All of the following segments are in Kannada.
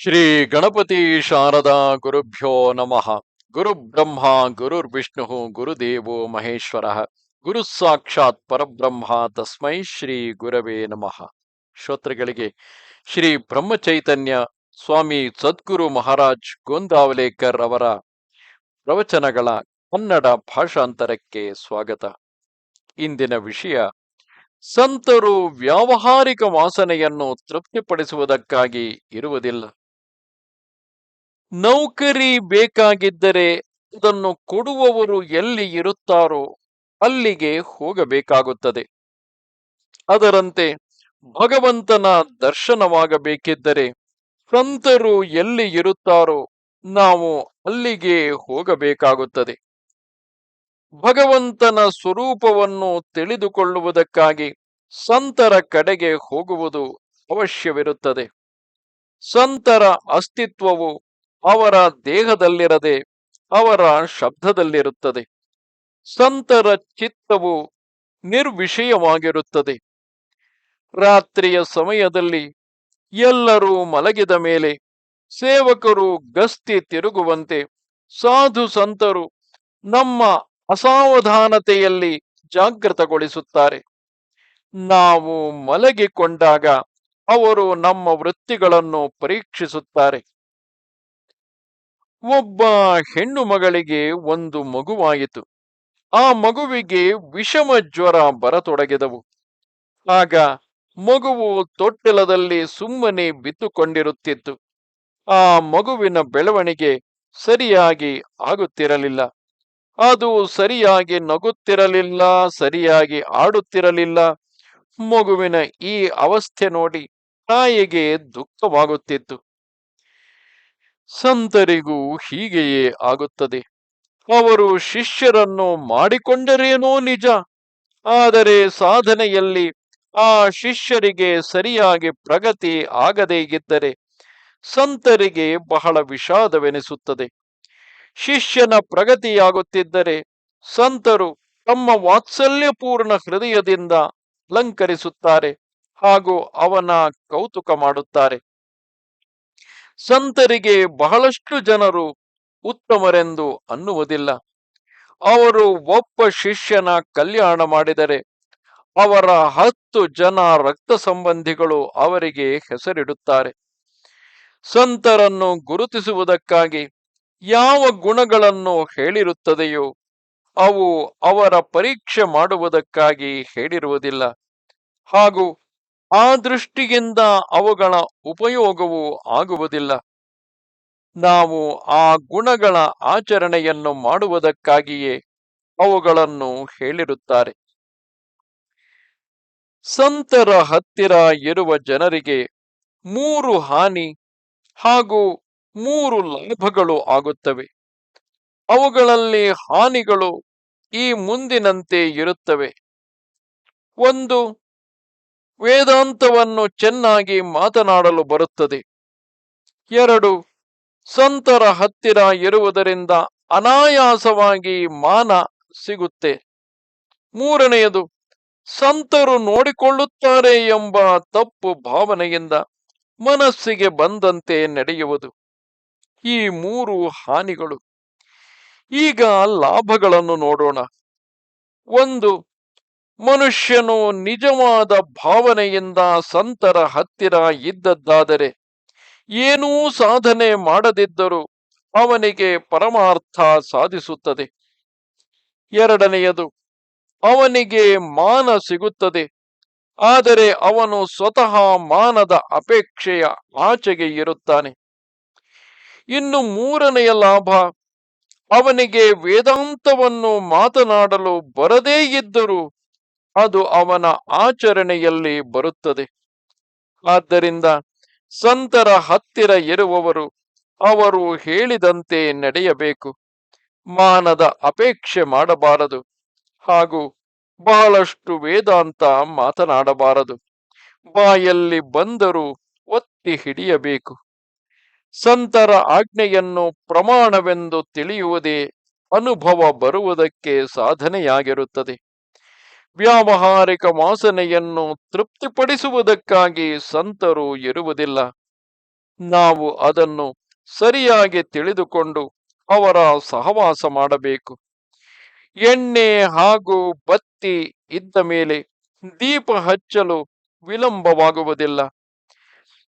ಶ್ರೀ ಗಣಪತಿ ಶಾರದಾ ಗುರುಭ್ಯೋ ನಮಃ. ಗುರು ಬ್ರಹ್ಮ ಗುರುರ್ವಿಷ್ಣು ಗುರುದೇವೋ ಮಹೇಶ್ವರ. ಗುರು ಸಾಕ್ಷಾತ್ ಪರಬ್ರಹ್ಮ ತಸ್ಮೈ ಶ್ರೀ ಗುರವೇ ನಮಃ. ಶ್ರೋತೃಗಳಿಗೆ ಶ್ರೀ ಬ್ರಹ್ಮಚೈತನ್ಯ ಸ್ವಾಮಿ ಸದ್ಗುರು ಮಹಾರಾಜ್ ಗೋಂದಾವಲೇಕರ್ ಅವರ ಪ್ರವಚನಗಳ ಕನ್ನಡ ಭಾಷಾಂತರಕ್ಕೆ ಸ್ವಾಗತ. ಇಂದಿನ ವಿಷಯ, ಸಂತರು ವ್ಯಾವಹಾರಿಕ ವಾಸನೆಯನ್ನು ತೃಪ್ತಿಪಡಿಸುವುದಕ್ಕಾಗಿ ಇರುವುದಿಲ್ಲ. ನೌಕರಿ ಬೇಕಾಗಿದ್ದರೆ ಅದನ್ನು ಕೊಡುವವರು ಎಲ್ಲಿ ಇರುತ್ತಾರೋ ಅಲ್ಲಿಗೆ ಹೋಗಬೇಕಾಗುತ್ತದೆ. ಅದರಂತೆ ಭಗವಂತನ ದರ್ಶನವಾಗಬೇಕಿದ್ದರೆ ಸಂತರು ಎಲ್ಲಿ ಇರುತ್ತಾರೋ ನಾವು ಅಲ್ಲಿಗೆ ಹೋಗಬೇಕಾಗುತ್ತದೆ. ಭಗವಂತನ ಸ್ವರೂಪವನ್ನು ತಿಳಿದುಕೊಳ್ಳುವುದಕ್ಕಾಗಿ ಸಂತರ ಕಡೆಗೆ ಹೋಗುವುದು ಅವಶ್ಯವಿರುತ್ತದೆ. ಸಂತರ ಅಸ್ತಿತ್ವವು ಅವರ ದೇಹದಲ್ಲಿರದೆ ಅವರ ಶಬ್ದದಲ್ಲಿರುತ್ತದೆ. ಸಂತರ ಚಿತ್ತವು ನಿರ್ವಿಷಯವಾಗಿರುತ್ತದೆ. ರಾತ್ರಿಯ ಸಮಯದಲ್ಲಿ ಎಲ್ಲರೂ ಮಲಗಿದ ಮೇಲೆ ಸೇವಕರು ಗಸ್ತಿ ತಿರುಗುವಂತೆ ಸಾಧು ಸಂತರು ನಮ್ಮ ಅಸಾವಧಾನತೆಯಲ್ಲಿ ಜಾಗೃತಗೊಳಿಸುತ್ತಾರೆ. ನಾವು ಮಲಗಿಕೊಂಡಾಗ ಅವರು ನಮ್ಮ ವೃತ್ತಿಗಳನ್ನು ಪರೀಕ್ಷಿಸುತ್ತಾರೆ. ಒಬ್ಬ ಹೆಣ್ಣು ಮಗಳಿಗೆ ಒಂದು ಮಗುವಾಯಿತು. ಆ ಮಗುವಿಗೆ ವಿಷಮ ಜ್ವರ ಬರತೊಡಗಿದವು. ಆಗ ಮಗುವು ತೊಟ್ಟಿಲದಲ್ಲಿ ಸುಮ್ಮನೆ ಬಿತ್ತುಕೊಂಡಿರುತ್ತಿತ್ತು ಆ ಮಗುವಿನ ಬೆಳವಣಿಗೆ ಸರಿಯಾಗಿ ಆಗುತ್ತಿರಲಿಲ್ಲ. ಅದು ಸರಿಯಾಗಿ ನಗುತ್ತಿರಲಿಲ್ಲ, ಸರಿಯಾಗಿ ಆಡುತ್ತಿರಲಿಲ್ಲ. ಮಗುವಿನ ಈ ಅವಸ್ಥೆ ನೋಡಿ ತಾಯಿಗೆ ದುಃಖವಾಗುತ್ತಿತ್ತು. ಸಂತರಿಗೂ ಹೀಗೆಯೇ ಆಗುತ್ತದೆ. ಅವರು ಶಿಷ್ಯರನ್ನು ಮಾಡಿಕೊಂಡರೇನೋ ನಿಜ. ಆದರೆ ಸಾಧನೆಯಲ್ಲಿ ಆ ಶಿಷ್ಯರಿಗೆ ಸರಿಯಾಗಿ ಪ್ರಗತಿ ಆಗದೇ ಇದ್ದರೆ ಸಂತರಿಗೆ ಬಹಳ ವಿಷಾದವೆನಿಸುತ್ತದೆ. ಶಿಷ್ಯನ ಪ್ರಗತಿಯಾಗುತ್ತಿದ್ದರೆ ಸಂತರು ತಮ್ಮ ವಾತ್ಸಲ್ಯಪೂರ್ಣ ಹೃದಯದಿಂದ ಅಲಂಕರಿಸುತ್ತಾರೆ ಹಾಗೂ ಅವನ ಕೌತುಕ ಮಾಡುತ್ತಾರೆ. ಸಂತರಿಗೆ ಬಹಳಷ್ಟು ಜನರು ಉತ್ತಮರೆಂದು ಅನ್ನುವುದಿಲ್ಲ. ಅವರು ಒಬ್ಬ ಶಿಷ್ಯನ ಕಲ್ಯಾಣ ಮಾಡಿದರೆ ಅವರ ಹತ್ತು ಜನ ರಕ್ತ ಸಂಬಂಧಿಗಳು ಅವರಿಗೆ ಹೆಸರಿಡುತ್ತಾರೆ. ಸಂತರನ್ನು ಗುರುತಿಸುವುದಕ್ಕಾಗಿ ಯಾವ ಗುಣಗಳನ್ನು ಹೇಳಿರುತ್ತದೆಯೋ ಅವು ಅವರ ಪರೀಕ್ಷೆ ಮಾಡುವುದಕ್ಕಾಗಿ ಹೇಳಿರುವುದಿಲ್ಲ. ಹಾಗೂ ಆ ದೃಷ್ಟಿಯಿಂದ ಅವುಗಳ ಉಪಯೋಗವೂ ಆಗುವುದಿಲ್ಲ. ನಾವು ಆ ಗುಣಗಳ ಆಚರಣೆಯನ್ನು ಮಾಡುವುದಕ್ಕಾಗಿಯೇ ಅವುಗಳನ್ನು ಹೇಳಿರುತ್ತಾರೆ. ಸಂತರ ಹತ್ತಿರ ಇರುವ ಜನರಿಗೆ ಮೂರು ಹಾನಿ ಹಾಗೂ ಮೂರು ಲಾಭಗಳು ಆಗುತ್ತವೆ. ಅವುಗಳಲ್ಲಿ ಹಾನಿಗಳು ಈ ಮುಂದಿನಂತೆ ಇರುತ್ತವೆ. ಒಂದು ವೇದಾಂತವನ್ನು ಚೆನ್ನಾಗಿ ಮಾತನಾಡಲು ಬರುತ್ತದೆ. ಎರಡು, ಸಂತರ ಹತ್ತಿರ ಇರುವುದರಿಂದ ಅನಾಯಾಸವಾಗಿ ಮಾನ ಸಿಗುತ್ತೆ. ಮೂರನೆಯದು, ಸಂತರು ನೋಡಿಕೊಳ್ಳುತ್ತಾರೆ ಎಂಬ ತಪ್ಪು ಭಾವನೆಯಿಂದ ಮನಸ್ಸಿಗೆ ಬಂದಂತೆ ನಡೆಯುವುದು. ಈ ಮೂರು ಹಾನಿಗಳು. ಈಗ ಲಾಭಗಳನ್ನು ನೋಡೋಣ. ಒಂದು ಮನುಷ್ಯನು ನಿಜವಾದ ಭಾವನೆಯಿಂದ ಸಂತರ ಹತ್ತಿರ ಇದ್ದದ್ದಾದರೆ ಏನೂ ಸಾಧನೆ ಮಾಡದಿದ್ದರೂ ಅವನಿಗೆ ಪರಮಾರ್ಥ ಸಾಧಿಸುತ್ತದೆ. ಎರಡನೆಯದು, ಅವನಿಗೆ ಮಾನ ಸಿಗುತ್ತದೆ, ಆದರೆ ಅವನು ಸ್ವತಃ ಮಾನದ ಅಪೇಕ್ಷೆಯ ಆಚೆಗೆ ಇರುತ್ತಾನೆ. ಇನ್ನು ಮೂರನೆಯ ಲಾಭ, ಅವನಿಗೆ ವೇದಾಂತವನ್ನು ಮಾತನಾಡಲು ಬರದೇ ಇದ್ದರೂ ಅದು ಅವನ ಆಚರಣೆಯಲ್ಲಿ ಬರುತ್ತದೆ. ಆದ್ದರಿಂದ ಸಂತರ ಹತ್ತಿರ ಇರುವವರು ಅವರು ಹೇಳಿದಂತೆ ನಡೆಯಬೇಕು. ಮಾನದ ಅಪೇಕ್ಷೆ ಮಾಡಬಾರದು ಹಾಗೂ ಬಹಳಷ್ಟು ವೇದಾಂತ ಮಾತನಾಡಬಾರದು. ಬಾಯಲ್ಲಿ ಬಂದರೂ ಒತ್ತಿ ಹಿಡಿಯಬೇಕು. ಸಂತರ ಆಜ್ಞೆಯನ್ನು ಪ್ರಮಾಣವೆಂದು ತಿಳಿಯುವುದೇ ಅನುಭವ ಬರುವುದಕ್ಕೆ ಸಾಧನೆಯಾಗಿರುತ್ತದೆ. ವ್ಯಾವಹಾರಿಕ ವಾಸನೆಯನ್ನು ತೃಪ್ತಿಪಡಿಸುವುದಕ್ಕಾಗಿ ಸಂತರು ಇರುವುದಿಲ್ಲ. ನಾವು ಅದನ್ನು ಸರಿಯಾಗಿ ತಿಳಿದುಕೊಂಡು ಅವರ ಸಹವಾಸ ಮಾಡಬೇಕು. ಎಣ್ಣೆ ಹಾಗೂ ಬತ್ತಿ ಇದ್ದ ಮೇಲೆ ದೀಪ ಹಚ್ಚಲು ವಿಳಂಬವಾಗುವುದಿಲ್ಲ.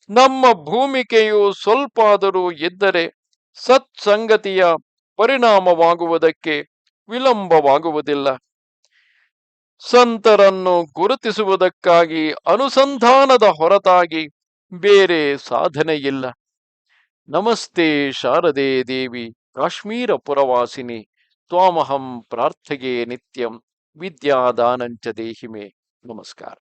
ನಮ್ಮ ಭೂಮಿಕೆಯು ಸ್ವಲ್ಪಾದರೂ ಇದ್ದರೆ ಸತ್ಸಂಗತಿಯ ಪರಿಣಾಮವಾಗುವುದಕ್ಕೆ ವಿಳಂಬವಾಗುವುದಿಲ್ಲ. ಸಂತರನ್ನು ಗುರುತಿಸುವುದಕ್ಕಾಗಿ ಅನುಸಂಧಾನದ ಹೊರತಾಗಿ ಬೇರೆ ಸಾಧನೆಯಿಲ್ಲ. ನಮಸ್ತೆ ಶಾರದೆ ದೇವಿ, ಕಾಶ್ಮೀರ ಪುರವಾಸಿನಿ, ತ್ವಾಮಹಂ ಪ್ರಾರ್ಥೆಗೆ ನಿತ್ಯಂ, ವಿದ್ಯಾದಾನಂಚ ದೇಹಿಮೆ. ನಮಸ್ಕಾರ.